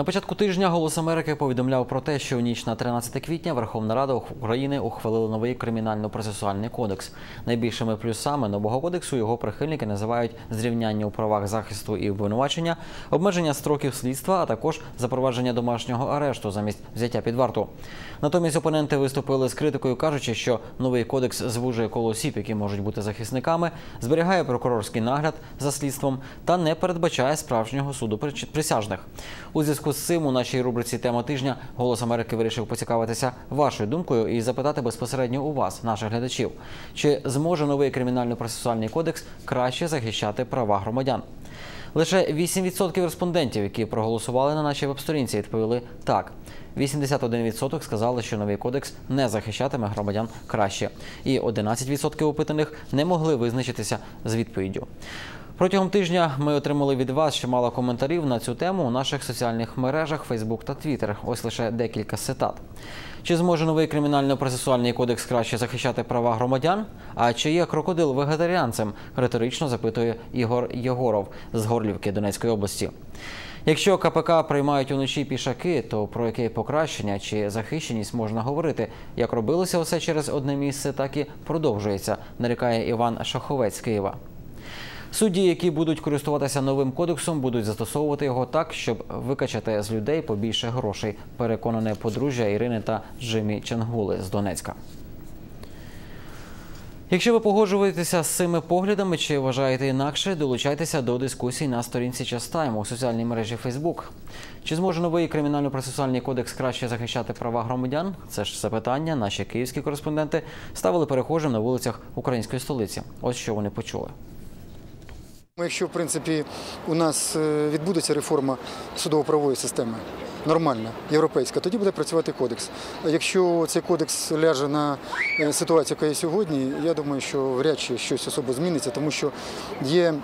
На початку тижня Голос Америки повідомляв про те, що у ніч на 13 квітня Верховна Рада України ухвалила новий кримінально-процесуальний кодекс. Найбільшими плюсами нового кодексу його прихильники називають зрівняння у правах захисту і обвинувачення, обмеження строків слідства, а також запровадження домашнього арешту замість взяття під варту. Натомість опоненти виступили з критикою, кажучи, що новий кодекс звужує коло осіб, які можуть бути захисниками, зберігає прокурорський нагляд за слідством та не передбачає справжнього суду присяжних. У зв'язку з цим у нашій рубриці Тема тижня Голос Америки вирішив поцікавитися вашою думкою і запитати безпосередньо у вас, наших глядачів, чи зможе новий кримінально-процесуальний кодекс краще захищати права громадян. Лише 8% респондентів, які проголосували на нашій веб-сторінці, відповіли так. 81% сказали, що новий кодекс не захищатиме громадян краще, і 11% опитаних не могли визначитися з відповіддю. Протягом тижня ми отримали від вас чимало коментарів на цю тему у наших соціальних мережах Facebook та Twitter. Ось лише декілька цитат. Чи зможе новий кримінально-процесуальний кодекс краще захищати права громадян? А чи є крокодил вегетаріанцем? риторично запитує Ігор Єгоров з Горлівки Донецької області. Якщо КПК приймають уночі пішаки, то про яке покращення чи захищеність можна говорити? Як робилося все через одне місце, так і продовжується, нарікає Іван Шаховець Києва. Судді, які будуть користуватися новим кодексом, будуть застосовувати його так, щоб викачати з людей побільше грошей. Переконане подружжя Ірини та Джимі Чангули з Донецька. Якщо ви погоджуєтеся з цими поглядами чи вважаєте інакше, долучайтеся до дискусій на сторінці Частайм у соціальній мережі Facebook. Чи зможе новий кримінально-процесуальний кодекс краще захищати права громадян? Це ж запитання наші київські кореспонденти ставили перехожим на вулицях української столиці. Ось що вони почули. Ну, Якщо, в принципі, у нас е, відбудеться реформа судово-правової системи, нормальна, європейська, тоді буде працювати кодекс. Якщо цей кодекс ляже на е, ситуацію, яка є сьогодні, я думаю, що вряд чи щось особо зміниться, тому що є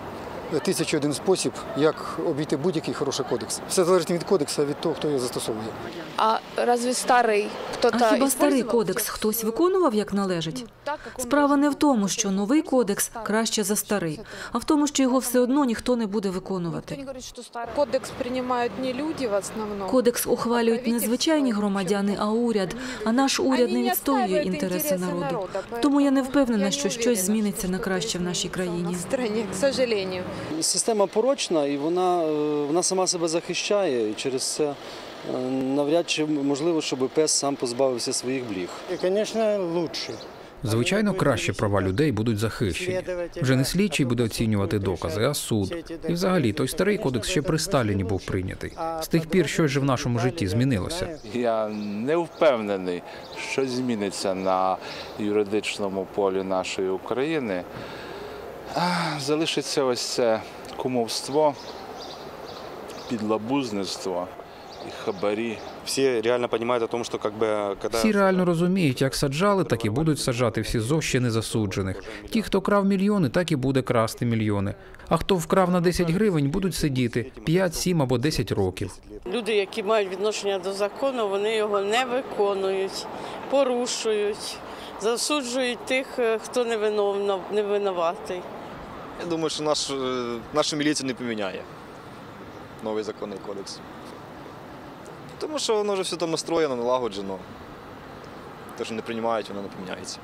тисяча один спосіб, як обійти будь-який хороший кодекс. Все залежить від кодексу, від того, хто його застосовує. А разве старий А хіба старий кодекс хтось виконував як належить? Так, Справа не в тому, що новий кодекс краще за старий, а в тому, що його все одно ніхто не буде виконувати. Кодекс приймають не люди в основному. Кодекс ухвалюють не звичайні громадяни, а уряд. А наш уряд не відстоює інтереси народу. Тому я не впевнена, що щось зміниться на краще в нашій країні. Система порочна і вона, е, вона сама себе захищає. І через це навряд чи можливо, щоб пес сам позбавився своїх бліг. Звісно, лучше. Звичайно, краще права людей будуть захищені. Вже не слідчий буде оцінювати докази, а суд. І взагалі той старий кодекс ще при Сталіні був прийнятий. З тих пір щось же в нашому житті змінилося. Я не впевнений, що зміниться на юридичному полі нашої України. Залишиться ось це кумовство, підлабузництво хабарі. все реально понимают о том, что как бы когда Всі реально розуміють, як саджали, так і будуть саджати в СІЗО ще не засуджених. Ті, хто крав мільйони, так і буде красти мільйони. А хто вкрав на 10 гривень, будуть сидіти 5, 7 або 10 років. Люди, які мають відношення до закону, вони його не виконують, порушують, засуджують тих, е, хто невиновно, не винуватий. я думаю, що наш, е, нашу міліцію не поміняє новий законний кодекс. Тому що воно вже все там настроєно, налагоджено. Те, що не приймають, воно не поміняється.